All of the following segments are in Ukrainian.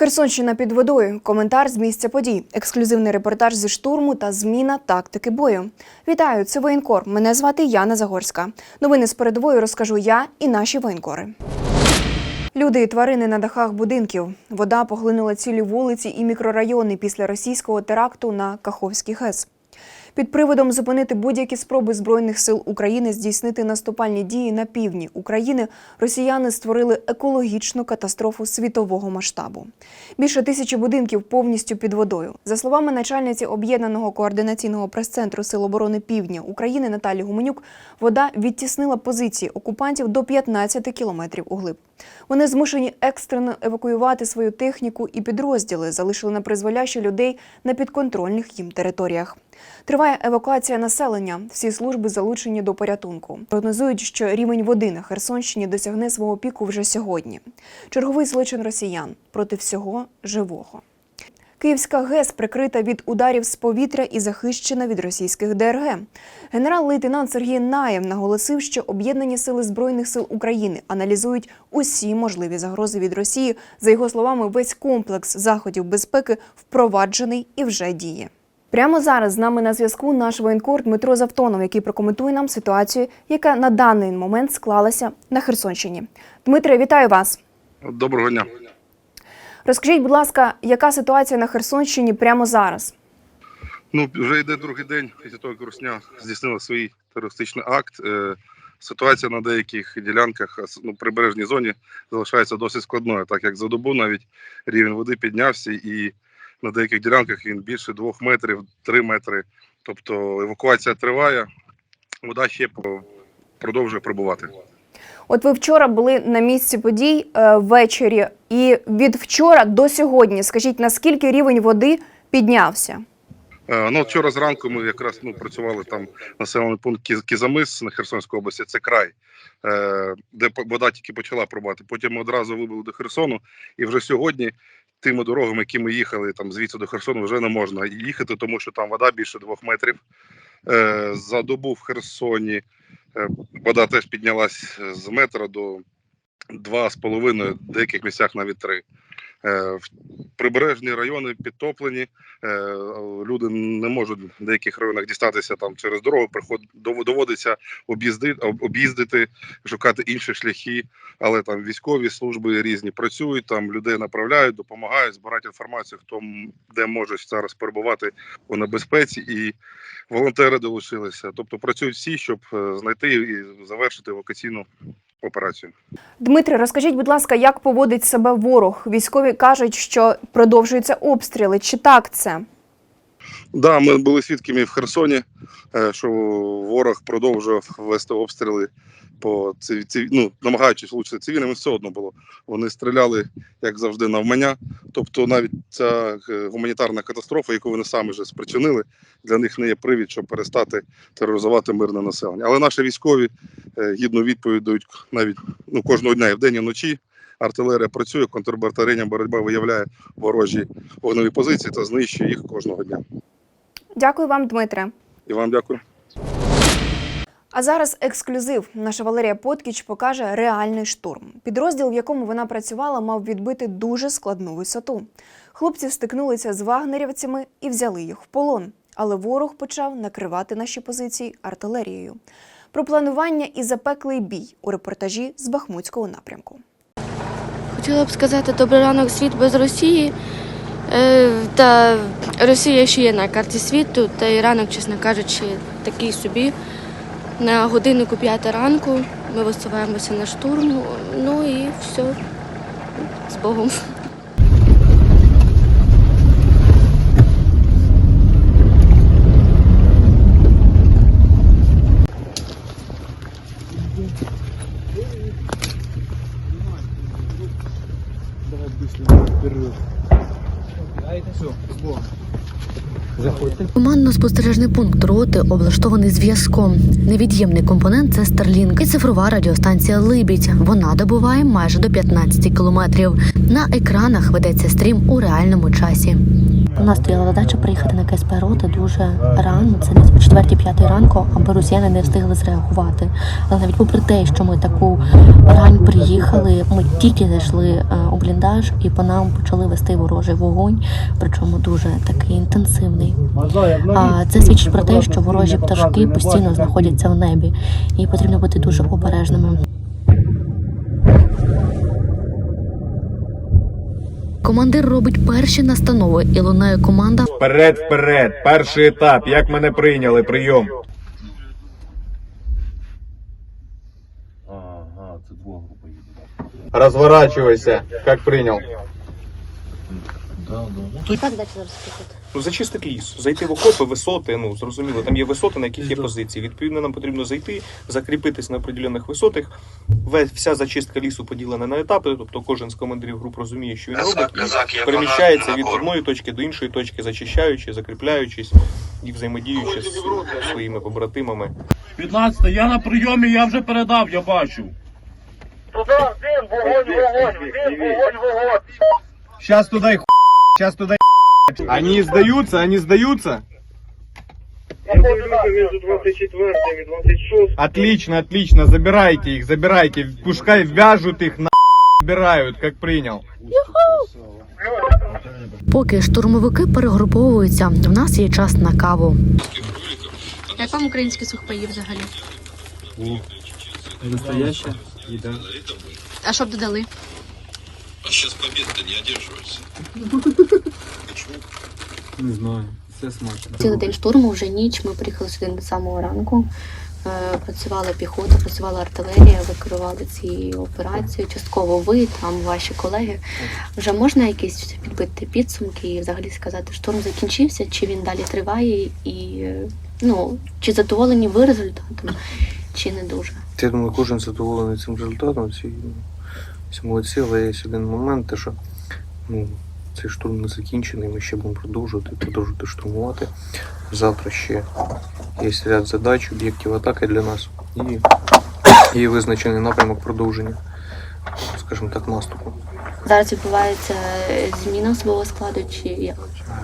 Херсонщина під водою. Коментар з місця подій. Ексклюзивний репортаж зі штурму та зміна тактики бою. Вітаю, це воєнкор. Мене звати Яна Загорська. Новини з передовою розкажу я і наші воєнкори. Люди і тварини на дахах будинків. Вода поглинула цілі вулиці і мікрорайони після російського теракту на Каховський ГЕС. Під приводом зупинити будь-які спроби збройних сил України здійснити наступальні дії на півдні України росіяни створили екологічну катастрофу світового масштабу. Більше тисячі будинків повністю під водою. За словами начальниці об'єднаного координаційного прес-центру Сил оборони Півдня України Наталі Гуменюк, вода відтіснила позиції окупантів до 15 кілометрів углиб. Вони змушені екстрено евакуювати свою техніку і підрозділи, залишили на призволяще людей на підконтрольних їм територіях. Триває евакуація населення. Всі служби залучені до порятунку. Прогнозують, що рівень води на Херсонщині досягне свого піку вже сьогодні. Черговий злочин росіян проти всього живого. Київська ГЕС прикрита від ударів з повітря і захищена від російських ДРГ. Генерал-лейтенант Сергій Наєв наголосив, що об'єднані сили збройних сил України аналізують усі можливі загрози від Росії. За його словами, весь комплекс заходів безпеки впроваджений і вже діє. Прямо зараз з нами на зв'язку наш воєнкор Дмитро Завтонов, який прокоментує нам ситуацію, яка на даний момент склалася на Херсонщині. Дмитре, вітаю вас. Доброго дня. Розкажіть, будь ласка, яка ситуація на Херсонщині прямо зараз? Ну вже йде другий день після того, як Русня здійснила свій терористичний акт. Е, Ситуація на деяких ділянках ну, прибережній зоні залишається досить складною, так як за добу навіть рівень води піднявся, і на деяких ділянках він більше двох метрів, три метри. Тобто евакуація триває, вода ще продовжує прибувати. От ви вчора були на місці подій е, ввечері, і від вчора до сьогодні скажіть, наскільки рівень води піднявся? Е, Ну, вчора зранку ми якраз ну, працювали там населений пункт Кіз- Кізамис на Херсонській області, це край, е, де вода тільки почала пробувати. Потім ми одразу вибули до Херсону, і вже сьогодні тими дорогами, які ми їхали там звідси до Херсону, вже не можна їхати, тому що там вода більше двох метрів. Е, За добу в Херсоні е, вода теж піднялась з метра до два з половиною, в деяких місцях навіть три. Е, Прибережні райони підтоплені. Е, Люди не можуть в деяких районах дістатися там через дорогу. Доводиться об'їзди, об'їздити, шукати інші шляхи. Але там військові служби різні працюють, там людей направляють, допомагають, збирають інформацію, хто де можуть зараз перебувати у небезпеці, і волонтери долучилися. Тобто працюють всі, щоб е, знайти і завершити евакуаційну операцію. Дмитре, розкажіть, будь ласка, як поводить себе ворог? Військові кажуть, що продовжуються обстріли. Чи так це? Да, ми були свідками в Херсоні, е, що ворог продовжував вести обстріли по циві, циві- ну, намагаючись влучити цивільним, все одно було. Вони стріляли, як завжди, навмання. Тобто, навіть ця е, гуманітарна катастрофа, яку вони самі вже спричинили, для них не є привід, щоб перестати тероризувати мирне населення. Але наші військові е, гідну відповідь дають навіть ну, кожного дня і вдень, і вночі. Артилерія працює, контрбатарейна боротьба виявляє ворожі вогневі позиції та знищує їх кожного дня. Дякую вам, Дмитре. І вам дякую. А зараз ексклюзив. Наша Валерія Поткіч покаже реальний штурм. Підрозділ, в якому вона працювала, мав відбити дуже складну висоту. Хлопці стикнулися з вагнерівцями і взяли їх в полон. Але ворог почав накривати наші позиції артилерією. Про планування і запеклий бій у репортажі з Бахмутського напрямку. Хотіла б сказати добрий ранок світ без Росії. Е, Та Росія ще є на карті світу, та і ранок, чесно кажучи, такий собі. На годиннику п'ята ранку ми висуваємося на штурм. Ну і все. З Богом. Давай быстро вперед. Заходьте. Командно Спостережний пункт роти облаштований зв'язком. Невід'ємний компонент це Starlink і цифрова радіостанція Либідь. Вона добуває майже до 15 кілометрів. На екранах ведеться стрім у реальному часі. У нас стояла задача приїхати на КСП роти дуже рано. Це десь о 4-5 ранку, аби росіяни не встигли зреагувати. Але навіть попри те, що ми таку рань приїхали, ми тільки зайшли е, у бліндаж і по нам почали вести ворожий вогонь, причому дуже такий інтенсивний. А це свідчить про те, що ворожі пташки постійно знаходяться в небі, і потрібно бути дуже обережними. Командир робить перші настанови і лунає команда Вперед, вперед, перший етап. Як мене прийняли? Прийом. Ага, це двох група їде. Розворачивайся. Як прийняв? Да, да. Яка задача зараз приходить? Ну, зачистити ліс, зайти в окопи, висоти. Ну зрозуміло, там є висоти, на яких є позиції. Відповідно, нам потрібно зайти, закріпитись на определених висотах. Вся зачистка лісу поділена на етапи, тобто кожен з командирів груп розуміє, що він робить, і переміщається від одної точки до іншої точки, зачищаючи, закріпляючись і взаємодіючи з своїми побратимами. 15, я на прийомі, я вже передав, я бачу. Вогонь, Сейчас туда их Сейчас туда Они сдаются, они сдаются? Отлично, отлично, забирайте их, забирайте. Пускай вяжут их, на забирают, как принял. Поки штурмовики перегруповуються, в нас є час на каву. Як вам українські сухпаї взагалі? Настоящая еда. А що б додали? Не знаю. Все смачно. Цілий день штурму, вже ніч. Ми приїхали сюди до самого ранку. Е, Працювала піхота, працювала артилерія, ви керували цією операцією. Частково ви, там ваші колеги. Вже можна якісь підбити підсумки і взагалі сказати, штурм закінчився, чи він далі триває, і е, ну чи задоволені ви результатом, чи не дуже. Я думаю, кожен задоволений цим результатом. Всі, молодці, але є один момент, те, що ну, цей штурм не закінчений, ми ще будемо продовжувати, продовжувати штурмувати. Завтра ще є ряд задач, об'єктів атаки для нас і є визначений напрямок продовження, скажімо так, наступу. Зараз відбувається зміна особового складу, чи як?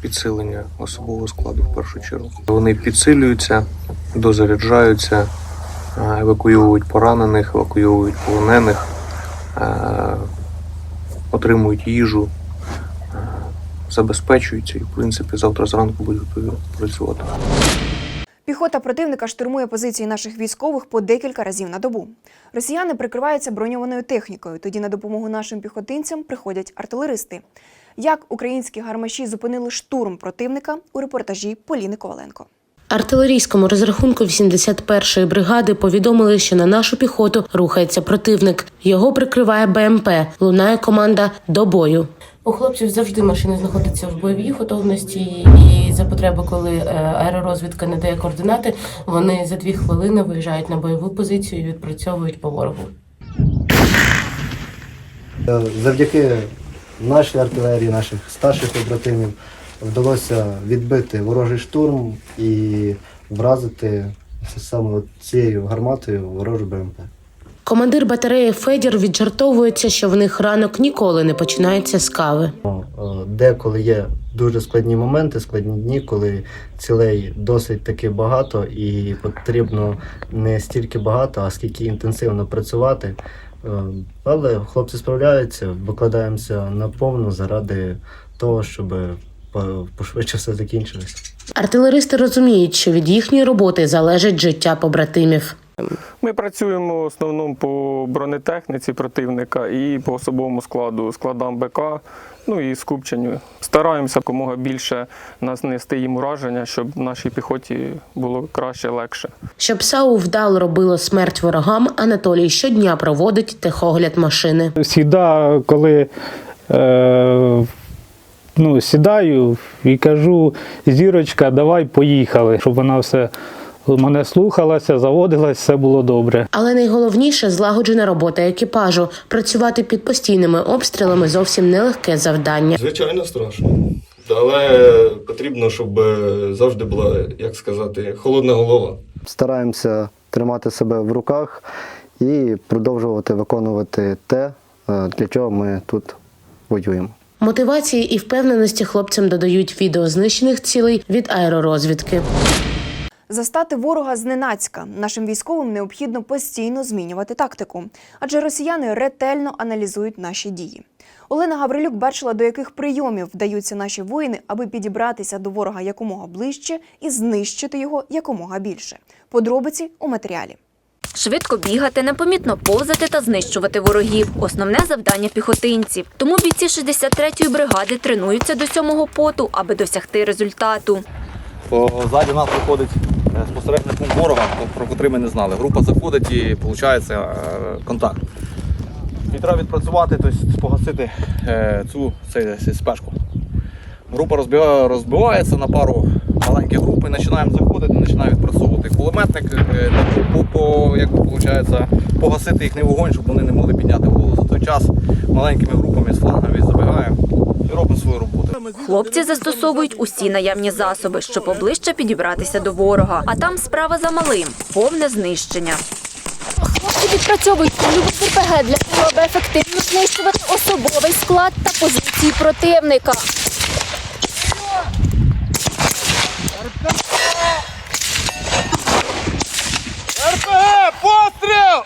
Підсилення особового складу в першу чергу. Вони підсилюються, дозаряджаються, евакуюють поранених, евакуюють полонених, отримують їжу, е, забезпечуються і, в принципі, завтра зранку будуть працювати. Піхота противника штурмує позиції наших військових по декілька разів на добу. Росіяни прикриваються броньованою технікою. Тоді на допомогу нашим піхотинцям приходять артилеристи. Як українські гармаші зупинили штурм противника у репортажі Поліни Коваленко. Артилерійському розрахунку 81-ї бригади повідомили, що на нашу піхоту рухається противник. Його прикриває БМП. Лунає команда до бою. У хлопців завжди машина знаходиться в бойовій готовності, і за потреби, коли е, аеророзвідка не дає координати, вони за дві хвилини виїжджають на бойову позицію і відпрацьовують по ворогу. Е, Завдяки нашій артилерії, наших старших побратимів вдалося відбити ворожий штурм і вразити саме цією гарматою ворожу БМП. Командир батареї Федір віджартовується, що в них ранок ніколи не починається з кави. Е, Деколи є дуже складні моменти, складні дні, коли цілей досить таки багато, і потрібно не стільки багато, а скільки інтенсивно працювати. Е, Але хлопці справляються, викладаємося наповну заради того, щоб пошвидше все закінчилося. Артилеристи розуміють, що від їхньої роботи залежить життя побратимів. Ми працюємо в основному по бронетехніці противника і по особовому складу, складам БК, ну і скупченню. Стараємося якомога більше нанести їм ураження, щоб нашій піхоті було краще, легше. Щоб САУ вдало робило смерть ворогам, Анатолій щодня проводить техогляд машини. Всіда, коли е, ну, сідаю і кажу, зірочка, давай поїхали, щоб вона все мене слухалася, заводилась, все було добре. Але найголовніше злагоджена робота екіпажу. Працювати під постійними обстрілами зовсім нелегке завдання. Звичайно, страшно. Але потрібно, щоб завжди була, як сказати, холодна голова. Стараємося тримати себе в руках і продовжувати виконувати те, е, для чого ми тут воюємо. Мотивації і впевненості хлопцям додають відео знищених цілей від аеророзвідки. Застати ворога зненацька нашим військовим необхідно постійно змінювати тактику, адже росіяни ретельно аналізують наші дії. Олена Гаврилюк бачила, до яких прийомів вдаються наші воїни, аби підібратися до ворога якомога ближче і знищити його якомога більше. Подробиці у матеріалі. Швидко бігати, непомітно повзати та знищувати ворогів основне завдання піхотинців. Тому бійці 63-ї бригади тренуються до сьомого поту, аби досягти результату. Ззаді нас виходить е, спостережний пункт ворога, про котрий ми не знали. Група заходить і виходить контакт. І треба відпрацювати, тобто погасити е, цю спешку. Група розбивається на пару маленьких груп і починаємо заходити, починаємо відпрацьовувати. Кулеметник е, по, по, як виходить, погасити їхній вогонь, щоб вони не могли підняти голову. За той час маленькими групами з флангами забігаємо і робимо свою роботу. Хлопці застосовують усі наявні засоби, щоб поближче підібратися до ворога. А там справа за малим повне знищення. Хлопці відпрацьовують любов РПГ для того, аби ефективно знищувати особовий склад та позиції противника. РПГ, постріл!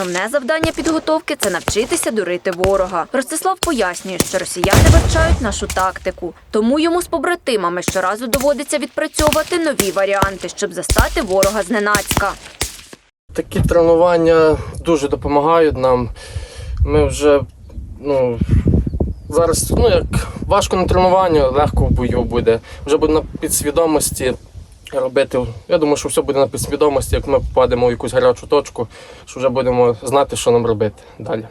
Основне завдання підготовки це навчитися дурити ворога. Ростислав пояснює, що росіяни вивчають нашу тактику, тому йому з побратимами щоразу доводиться відпрацьовувати нові варіанти, щоб застати ворога зненацька. Такі тренування дуже допомагають нам. Ми вже ну, зараз ну, як важко на тренуванні, легко в бою буде. Вже буде на підсвідомості робити. Я думаю, що все буде на підсвідомості, як ми попадемо в якусь гарячу точку, що вже будемо знати, що нам робити далі.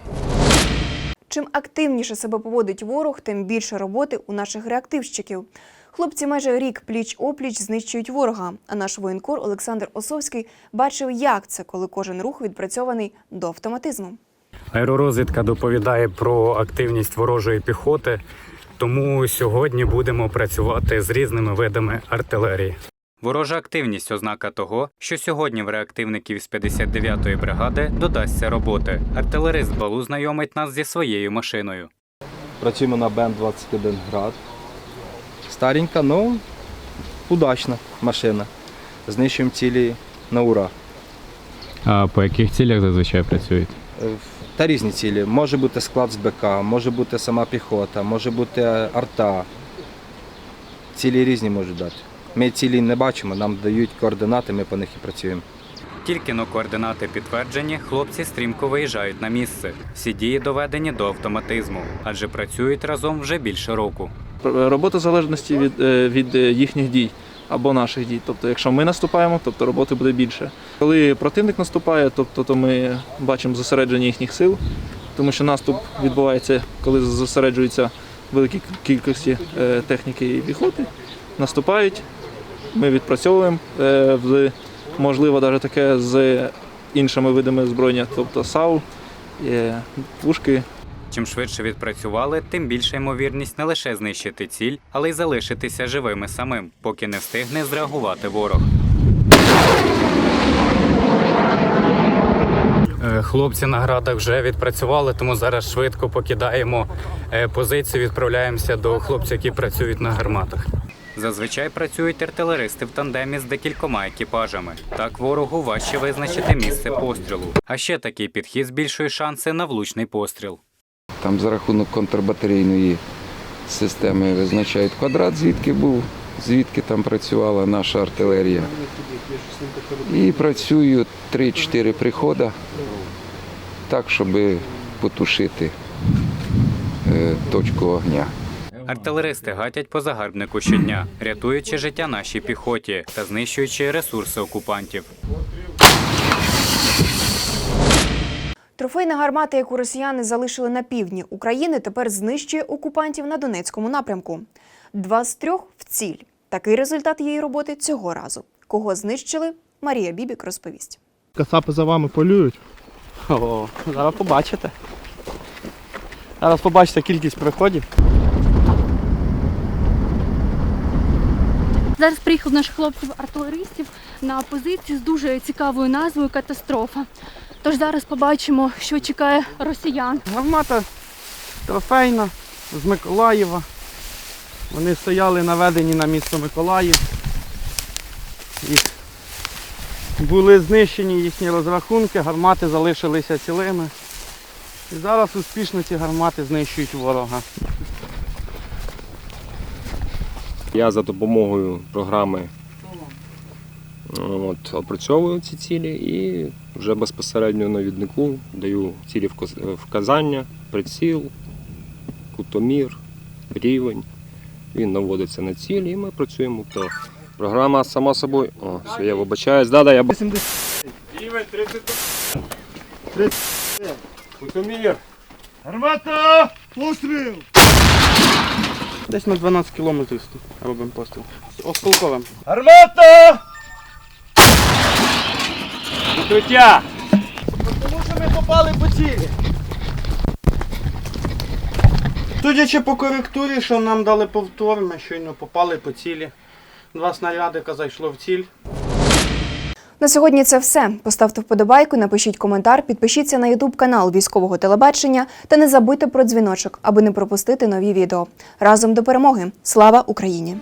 Чим активніше себе поводить ворог, тим більше роботи у наших реактивщиків. Хлопці майже рік пліч-опліч знищують ворога. А наш воєнкор Олександр Осовський бачив, як це, коли кожен рух відпрацьований до автоматизму. Аеророзвідка доповідає про активність ворожої піхоти, тому сьогодні будемо працювати з різними видами артилерії. Ворожа активність ознака того, що сьогодні в реактивників з 59-ї бригади додасться роботи. Артилерист Балу знайомить нас зі своєю машиною. Працюємо на БМ-21 град. Старенька, але удачна машина. Знищуємо цілі на ура. А по яких цілях зазвичай працюєте? Та різні цілі. Може бути склад з БК, може бути сама піхота, може бути арта. Цілі різні можуть дати. Ми цілі не бачимо, нам дають координати, ми по них і працюємо. Тільки но координати підтверджені, хлопці стрімко виїжджають на місце. Всі дії доведені до автоматизму, адже працюють разом вже більше року. Робота в залежності від, е, від е, їхніх дій або наших дій. Тобто, якщо ми наступаємо, тобто роботи буде більше. Коли противник наступає, тобто то ми бачимо зосередження їхніх сил, тому що наступ відбувається, коли зосереджуються великі кількості е, техніки і піхоти. Наступають, ми відпрацьовуємо е, можливо, навіть таке з іншими видами зброєння, тобто САУ, пушки, Чим швидше відпрацювали, тим більша ймовірність не лише знищити ціль, але й залишитися живими самим, поки не встигне зреагувати ворог. Е, Хлопці на градах вже відпрацювали, тому зараз швидко покидаємо е, позицію, відправляємося до хлопців, які працюють на гарматах. Зазвичай працюють артилеристи в тандемі з декількома екіпажами. Так ворогу важче визначити місце пострілу. А ще такий підхід збільшує шанси на влучний постріл. Там за рахунок контрбатарейної системи визначають квадрат, звідки був, звідки там працювала наша артилерія. І працюють 3-4 приходи так, щоб потушити е, точку огня. Артилеристи гатять по загарбнику щодня, рятуючи життя нашій піхоті та знищуючи ресурси окупантів. Трофейна гармата, яку росіяни залишили на півдні України, тепер знищує окупантів на Донецькому напрямку. Два з трьох в ціль. Такий результат її роботи цього разу. Кого знищили? Марія Бібік розповість. Кацапи за вами полюють. О, зараз побачите. Зараз побачите кількість приходів. Зараз приїхав наших хлопців-артилеристів на позиції з дуже цікавою назвою Катастрофа. Тож зараз побачимо, що чекає росіян. Гармата трофейна з Миколаєва. Вони стояли наведені на місто Миколаїв. І були знищені їхні розрахунки, гармати залишилися цілими. І зараз успішно ці гармати знищують ворога. Я за допомогою програми от, опрацьовую ці цілі і вже безпосередньо навіднику даю цілі вказання, приціл, кутомір, рівень. Він наводиться на цілі і ми працюємо. То програма сама собою. О, все, я вибачаюсь. Да, да, я б- Рівень 30. Кутомір. Гармата! Постріл! Десь на 12 кілометрів робимо постріл. Осколковим. Гармата! Укриття! Тому що ми попали по цілі. Судячи по коректурі, що нам дали повтор, ми щойно попали по цілі. Два снарядика зайшло в ціль. На сьогодні це все. Поставте вподобайку, напишіть коментар, підпишіться на Ютуб канал військового телебачення та не забудьте про дзвіночок, аби не пропустити нові відео. Разом до перемоги! Слава Україні!